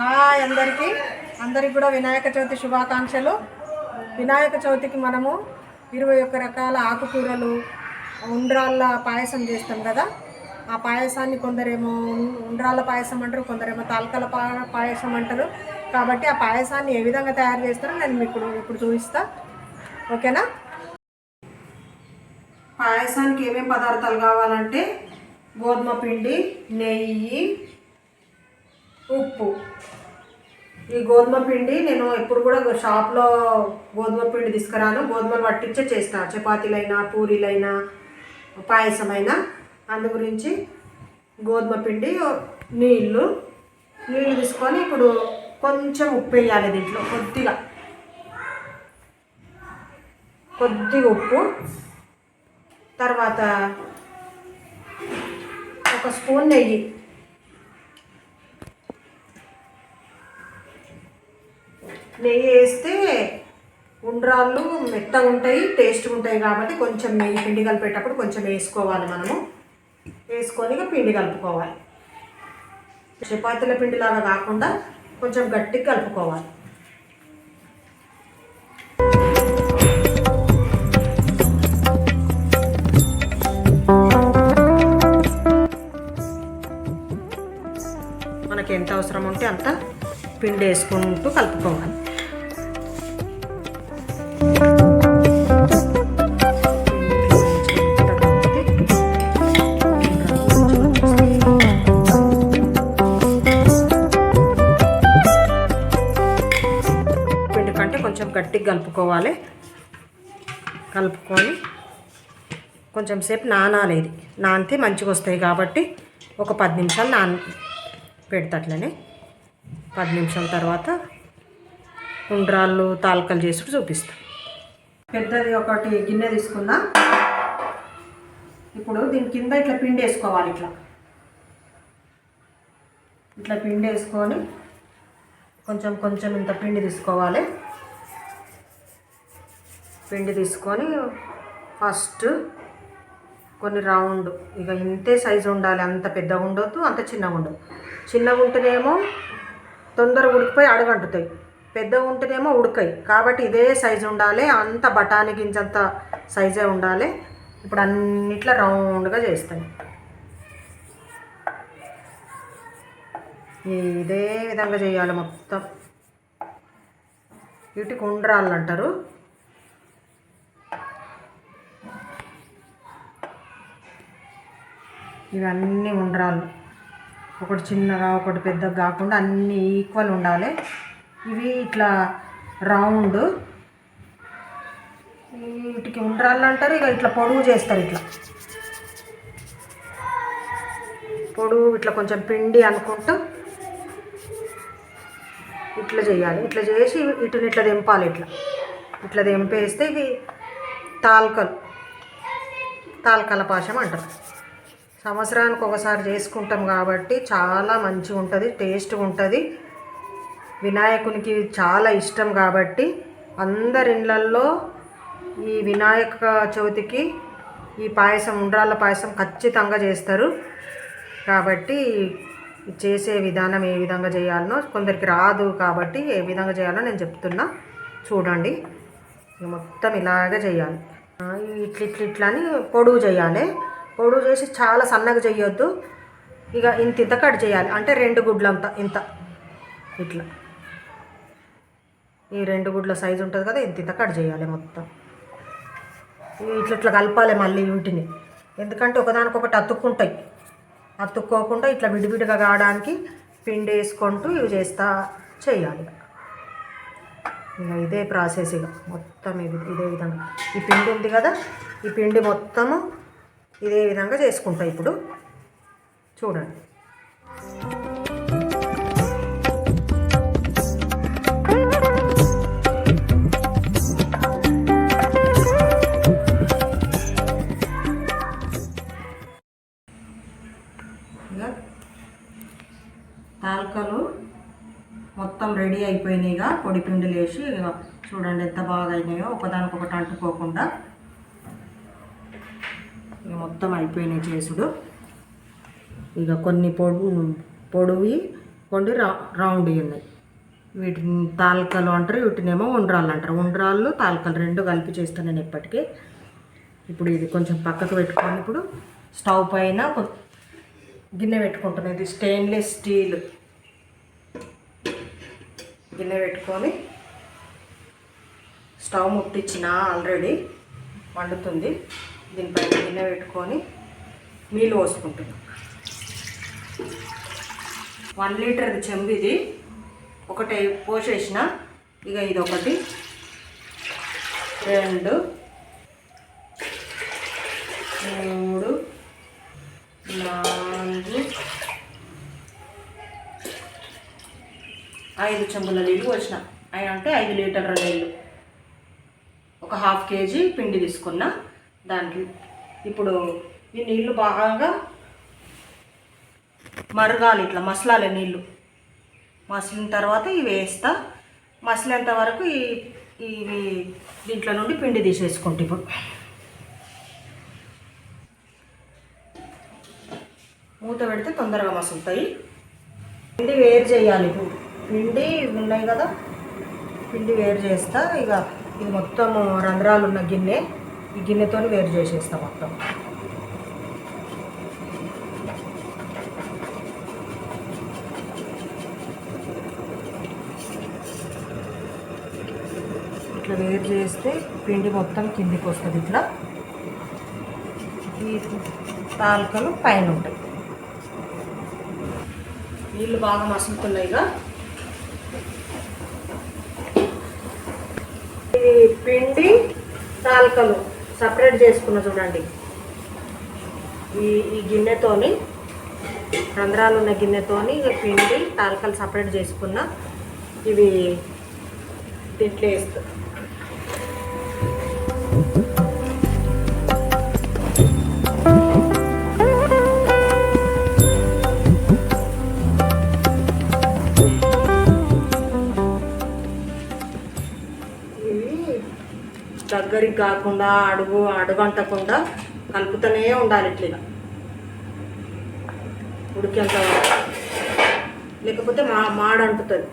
Hi అందరికీ. అందరికీ కూడా వినాయక చవితి శుభాకాంక్షలు. వినాయక చవితికి మనము ఇరవై ఒక్క రకాల ఆకుకూరలు ఉండ్రాళ్ళ పాయసం చేస్తాం కదా. ఆ పాయసాన్ని కొందరేమో ఉండ్రాళ్ళ పాయసం అంటారు కొందరేమో తాలకల పా పాయసం అంటారు. కాబట్టి ఆ పాయసాన్ని ఏ విధంగా తయారు చేస్తారో నేను మీకు ఇప్పుడు ఇప్పుడు చూపిస్తా. ఓకేనా? పాయసానికి ఏమేమి పదార్థాలు కావాలంటే గోధుమ పిండి నెయ్యి ఉప్పు. ఈ గోధుమ పిండి నేను ఎప్పుడు కూడా షాప్లో గోధుమ పిండి తీసుకురాను. గోధుమలు పట్టించే చేస్తా. చపాతీలైనా పూరీలైనా పాయసమైనా. అందు గురించి గోధుమ పిండి నీళ్ళు నీళ్ళు తీసుకొని ఇప్పుడు కొంచెం ఉప్పు వేయాలి దీంట్లో కొద్దిగా. కొద్దిగా ఉప్పు. తర్వాత ఒక స్పూన్ నెయ్యి. నెయ్యి వేస్తే ఉండ్రాళ్ళు మెత్తగా ఉంటాయి టేస్ట్గా ఉంటాయి కాబట్టి కొంచెం నెయ్యి పిండి కలిపేటప్పుడు కొంచెం వేసుకోవాలి మనము. వేసుకొని పిండి కలుపుకోవాలి. చపాతీల పిండిలాగా కాకుండా కొంచెం గట్టిగా కలుపుకోవాలి. మనకి ఎంత అవసరం ఉంటే అంత పిండి వేసుకుంటూ కలుపుకోవాలి. పిండి కంటే కొంచెం గట్టిగా కలుపుకోవాలి. కలుపుకొని కొంచెం సేపు నానాలి ఇది. నానితే మంచిగా వస్తాయి కాబట్టి ఒక పది నిమిషాలు నాన పెడతట్లనే పది నిమిషాల తర్వాత ఉండ్రాళ్ళు తాలకలు చేసుడు చూపిస్తాం. పెద్దది ఒకటి గిన్నె తీసుకున్నా. ఇప్పుడు దీని కింద ఇట్లా పిండి వేసుకోవాలి ఇట్లా. ఇట్లా పిండి వేసుకొని కొంచెం కొంచెం ఇంత పిండి తీసుకోవాలి. పిండి తీసుకొని ఫస్ట్ కొన్ని రౌండ్ ఇక ఇంతే సైజు ఉండాలి. అంత పెద్దగా ఉండొద్దు అంత చిన్నగా ఉండదు చిన్నగా ఉంటేనేమో తొందరగా ఉడికిపోయి అడగంటుతాయి. పెద్దగా ఉంటేనేమో ఉడకాయి. కాబట్టి ఇదే సైజు ఉండాలి. అంత బఠానీ గింజంత సైజే ఉండాలి. ఇప్పుడు అన్నిట్లో రౌండ్గా చేస్తాను. ఇదే విధంగా చేయాలి మొత్తం. వీటికి ఉండ్రాళ్ళు అంటారు. ఇవన్నీ ఉండ్రాళ్ళు ఒకటి చిన్నగా ఒకటి పెద్దగా కాకుండా అన్నీ ఈక్వల్ ఉండాలి. ఇవి ఇట్లా రౌండ్. వీటికి ఉండ్రాళ్ళు అంటారు ఇక ఇట్లా పొడుగు చేస్తారు ఇట్లా. పొడుగు ఇట్లా కొంచెం పిండి అనుకుంటూ ఇట్లా చేయాలి. ఇట్లా చేసి ఇటుని ఇట్లా దింపాలి ఇట్లా. ఇట్లా దింపేస్తే ఇవి తాల్కలు తాల్కల పాశం అంటారు. సంవత్సరానికి ఒకసారి చేసుకుంటాం కాబట్టి చాలా మంచిగా ఉంటుంది టేస్ట్ ఉంటుంది వినాయకునికి చాలా ఇష్టం కాబట్టి అందరి ఇళ్ళల్లో ఈ వినాయక చవితికి ఈ పాయసం ఉండ్రాళ్ళ పాయసం ఖచ్చితంగా చేస్తారు. కాబట్టి చేసే విధానం ఏ విధంగా చేయాలనో కొందరికి రాదు కాబట్టి ఏ విధంగా చేయాలో నేను చెప్తున్నా. చూడండి. మొత్తం ఇలాగే చేయాలి. ఆ, ఇట్ల ఇట్ల ఇట్లా అని పొడుగు చేయాలి. పొడుగు చేసి చాలా సన్నగా చేయొద్దు. ఇక ఇంత ఇంత కట్ చేయాలి. అంటే రెండు గుడ్లంత ఇంత. ఇట్లా. ఈ రెండు గుడ్ల సైజు ఉంటుంది కదా ఇంత ఇంత కట్ చేయాలి మొత్తం. ఇట్లా ఇట్లా కలపాలి మళ్ళీ వీటిని ఎందుకంటే ఒకదానికొకటి అతుక్కుంటాయి. అతుక్కోకుండా ఇట్లా విడివిడిగా కావడానికి పిండి వేసుకుంటూ ఇవి చేస్తా చేయాలి. ఇక ఇదే ప్రాసెస్ ఇక. మొత్తం ఇది ఇదే విధంగా. ఈ పిండి ఉంది కదా ఈ పిండి మొత్తము ఇదే విధంగా చేసుకుంటా ఇప్పుడు. చూడండి. ఇక మొత్తం రెడీ అయిపోయినాయిగా. పొడి పిండిలు వేసి ఇక చూడండి ఎంత బాగా అయినాయో. ఒకదానికొకటి అంటుకోకుండా మొత్తం అయిపోయినాయి చేసుడు. ఇక కొన్ని పొడు పొడివి కొన్ని రా రౌండ్ ఉన్నాయి వీటిని తాలకలు అంటారు వీటినేమో ఉండ్రాళ్ళు అంటారు. ఉండ్రాళ్ళు తాలకలు రెండు కలిపి చేస్తాను నేను ఇప్పటికీ. ఇప్పుడు ఇది కొంచెం పక్కకు పెట్టుకొని ఇప్పుడు స్టవ్ పైన కొ- గిన్నె పెట్టుకుంటాను ఇది స్టెయిన్లెస్ స్టీల్. గిన్నె పెట్టుకొని స్టవ్ ముట్టించిన ఆల్రెడీ వండుతుంది దీనిపైన గిన్నె పెట్టుకొని నీళ్ళు పోసుకుంటున్నాం. వన్ లీటర్ చెంబిది ఒకటి పోసేసిన. ఇక ఇది ఒకటి రెండు మూడు నాలుగు ఐదు చెంబుల నీళ్ళు పోసిన. అవి అంటే ఐదు లీటర్ల నీళ్ళు. ఒక హాఫ్ కేజీ పిండి తీసుకున్నా. దానికి. ఇప్పుడు ఈ నీళ్ళు బాగా మరగాలి ఇట్లా మసలాలి నీళ్ళు మసిలిన తర్వాత ఇవి వేస్తా. మసిలేంత వరకు ఈ ఇవి దీంట్లో నుండి పిండి తీసేసుకుంటా ఇప్పుడు. మూత పెడితే తొందరగా మసులుతాయి. పిండి వేరు చేయాలి ఇప్పుడు. పిండి ఉన్నాయి కదా పిండి వేరు చేస్తా. ఇక ఇది మొత్తం రంధ్రాలు ఉన్న గిన్నె. ఈ గిన్నెతో వేరు చేసేస్తాం మొత్తం. ఇట్లా వేరు చేస్తే పిండి మొత్తం కిందికి వస్తుంది ఇట్లా. ఈ తాలకలు పైన ఉంటాయి. నీళ్ళు బాగా మసులుతున్నాయిగా ఈ పిండి తాలకలు. సపరేట్ చేసుకున్న చూడండి. ఈ ఈ గిన్నెతోని రంధ్రాలు ఉన్న గిన్నెతోని ఇక పిండి తాలకలు సపరేట్ చేసుకున్న ఇవి దీంట్లో వేస్తా. దగ్గరికి కాకుండా అడుగు అడుగంటకుండా కలుపుతూనే ఉండాలి ఇట్లా. ఉడికేంత లేకపోతే మా మాడ అంటుతుంది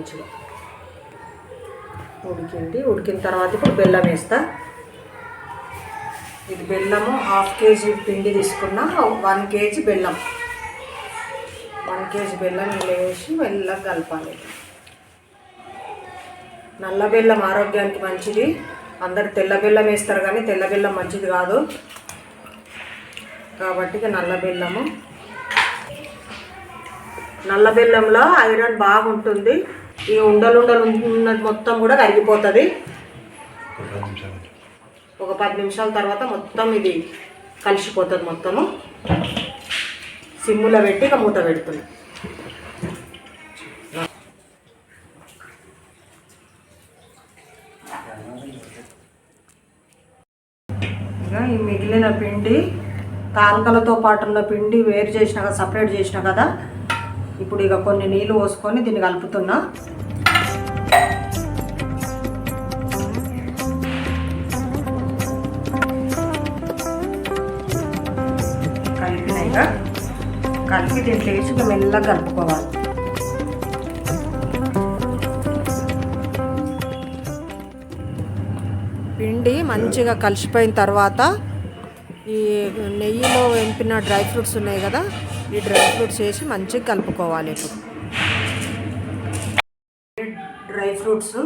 మంచిగా. ఉడికింది. ఉడికిన తర్వాత ఇప్పుడు బెల్లం వేస్తా. ఇది బెల్లము హాఫ్ కేజీ పిండి తీసుకున్నా వన్ కేజీ బెల్లం. వన్ కేజీ బెల్లం ఇలా వేసి మెల్లగా కలపాలి. నల్ల బెల్లం ఆరోగ్యానికి మంచిది. అందరు తెల్ల బెల్లం వేస్తారు కానీ తెల్ల బెల్లం మంచిది కాదు. కాబట్టి నల్ల బెల్లము. నల్ల బెల్లంలో ఐరన్ బాగుంటుంది. ఈ ఉండలు ఉండలు ఉన్నది మొత్తం కూడా కరిగిపోతుంది. ఒక పది నిమిషాల తర్వాత మొత్తం ఇది కలిసిపోతుంది మొత్తము. సిమ్ములో పెట్టి ఇక మూత పెడుతుంది ఇక ఈ మిగిలిన పిండి తాలకలతో పాటు ఉన్న పిండి వేరు చేసిన కదా సపరేట్ చేసిన కదా ఇప్పుడు ఇక కొన్ని నీళ్ళు పోసుకొని దీన్ని కలుపుతున్నా. కలిపినాక కలిపి దీంట్లో వేసి మెల్లగా కలుపుకోవాలి. పిండి మంచిగా కలిసిపోయిన తర్వాత ఈ నెయ్యిలో వెంపిన డ్రై ఫ్రూట్స్ ఉన్నాయి కదా ఈ డ్రై ఫ్రూట్స్ వేసి మంచిగా కలుపుకోవాలి ఇప్పుడు. డ్రై ఫ్రూట్స్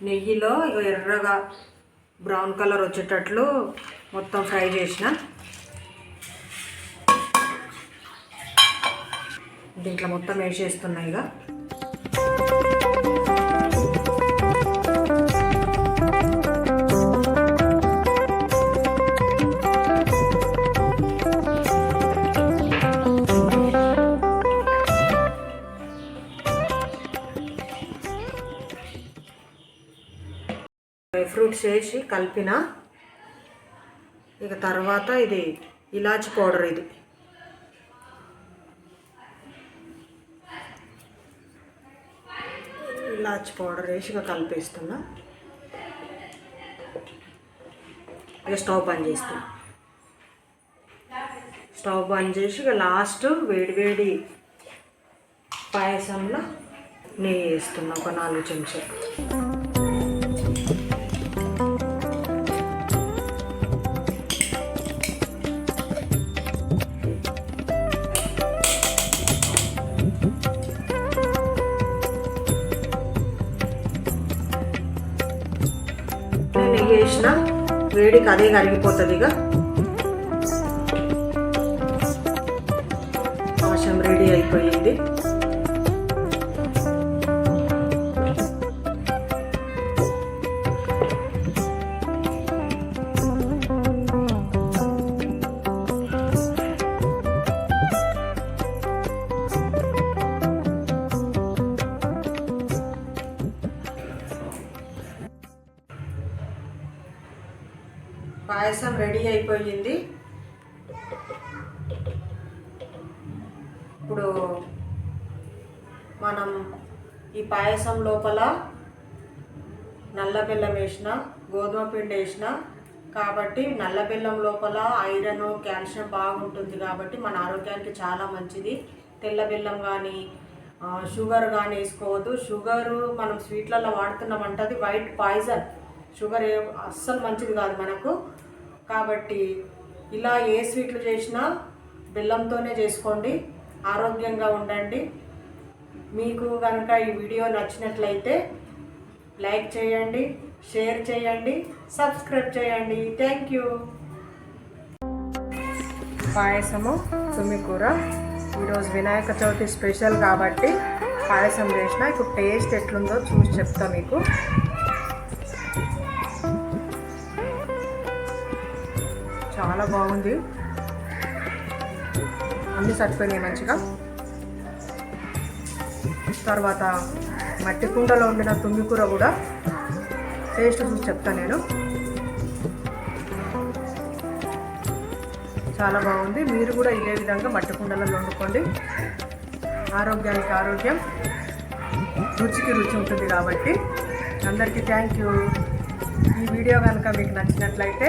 నెయ్యిలో ఇక ఎర్రగా బ్రౌన్ కలర్ వచ్చేటట్లు మొత్తం ఫ్రై చేసిన. దీంట్లో మొత్తం వేసేస్తున్నాయి ఇక చేసి కలిపిన ఇక తర్వాత ఇది ఇలాచి పౌడర్ ఇది. ఇలాచి పౌడర్ వేసి ఇక కలిపేస్తున్నా. ఇక స్టవ్ బంద్ చేస్తున్నా. స్టవ్ బంద్ చేసి ఇక లాస్ట్ వేడి వేడి పాయసంలో నెయ్యి వేస్తున్నా ఒక నాలుగు చెంచాలు. వేడికి అదే కరిగిపోతుంది ఇక అవసరం రెడీ అయిపోయింది. ఇప్పుడు మనం ఈ పాయసం లోపల నల్ల బెల్లం వేసిన గోధుమ పిండి వేసిన కాబట్టి నల్ల బెల్లం లోపల ఐరన్ కాల్షియం బాగుంటుంది కాబట్టి మన ఆరోగ్యానికి చాలా మంచిది. తెల్ల బెల్లం కానీ షుగర్ కానీ వేసుకోవద్దు. షుగరు మనం స్వీట్లలో వాడుతున్నామంటే అది వైట్ పాయిజన్. షుగర్ అస్సలు మంచిది కాదు మనకు. కాబట్టి ఇలా ఏ స్వీట్లు చేసినా బెల్లంతోనే చేసుకోండి. ఆరోగ్యంగా ఉండండి. మీకు కనుక ఈ వీడియో నచ్చినట్లయితే లైక్ చేయండి షేర్ చేయండి సబ్స్క్రైబ్ చేయండి. Thank you. పాయసము తుమ్మికూర. ఈరోజు వినాయక చవితి స్పెషల్ కాబట్టి పాయసం చేసిన ఇప్పుడు టేస్ట్ ఎట్లుందో చూసి చెప్తా మీకు. చాలా బాగుంది. అన్నీ సరిపోయినాయి మంచిగా. తర్వాత మట్టి కుండలో ఉండిన తుమ్మికూర కూడా టేస్ట్ చూసి చెప్తాను నేను. చాలా బాగుంది. మీరు కూడా ఇదే విధంగా మట్టి కుండలలో వండుకోండి. ఆరోగ్యానికి ఆరోగ్యం రుచికి రుచి ఉంటుంది కాబట్టి. అందరికీ థ్యాంక్ యూ ఈ వీడియో కనుక మీకు నచ్చినట్లయితే